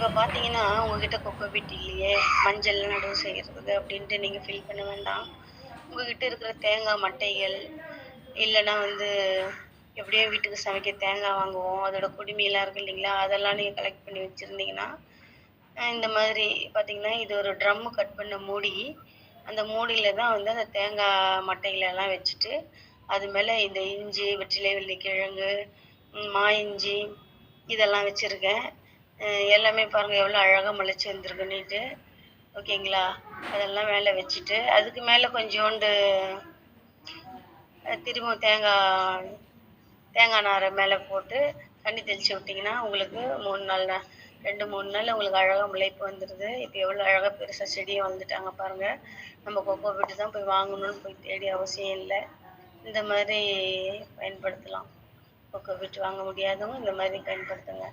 இப்போ பார்த்தீங்கன்னா உங்ககிட்ட கொக்கோ பிட் இல்லையே மஞ்சள் நடவு செய்கிறதுக்கு அப்படின்ட்டு நீங்கள் ஃபீல் பண்ண வேண்டாம். உங்ககிட்ட இருக்கிற தேங்காய் மட்டைகள் இல்லைன்னா வந்து எப்படியோ வீட்டுக்கு சமைக்க தேங்காய் வாங்குவோம் அதோட குடுமையெல்லாம் இருக்கு இல்லைங்களா அதெல்லாம் நீங்கள் கலெக்ட் பண்ணி வச்சுருந்தீங்கன்னா இந்த மாதிரி பார்த்தீங்கன்னா இது ஒரு ட்ரம்மு கட் பண்ண மூடி அந்த மூடியில் தான் வந்து அந்த தேங்காய் மட்டைகளெல்லாம் வச்சுட்டு அது மேலே இந்த இஞ்சி வெற்றிலை வெள்ளி கிழங்கு மா இஞ்சி இதெல்லாம் வச்சுருக்கேன். எல்லாமே பாருங்கள் எவ்வளோ அழகாக முளைச்சி வந்திருக்குன்னுட்டு. ஓகேங்களா? அதெல்லாம் மேலே வச்சுட்டு அதுக்கு மேலே கொஞ்சோண்டு திரும்பவும் தேங்காய் தேங்காய் நாரை மேலே போட்டு தண்ணி தெளித்து விட்டிங்கன்னா உங்களுக்கு மூணு நாள் ரெண்டு மூணு நாள் உங்களுக்கு அழகாக முளைப்பு வந்துடுது இப்போ எவ்வளோ அழகாக பெருசாக செடியும் வந்துட்டாங்க பாருங்கள் நம்ம கொக்கோ விட்டு தான் போய் வாங்கணும்னு போய் தேடி அவசியம் இல்லை. இந்த மாதிரி பயன்படுத்தலாம். கொக்கோ விட்டு வாங்க முடியாதவங்க இந்த மாதிரி பயன்படுத்துங்க.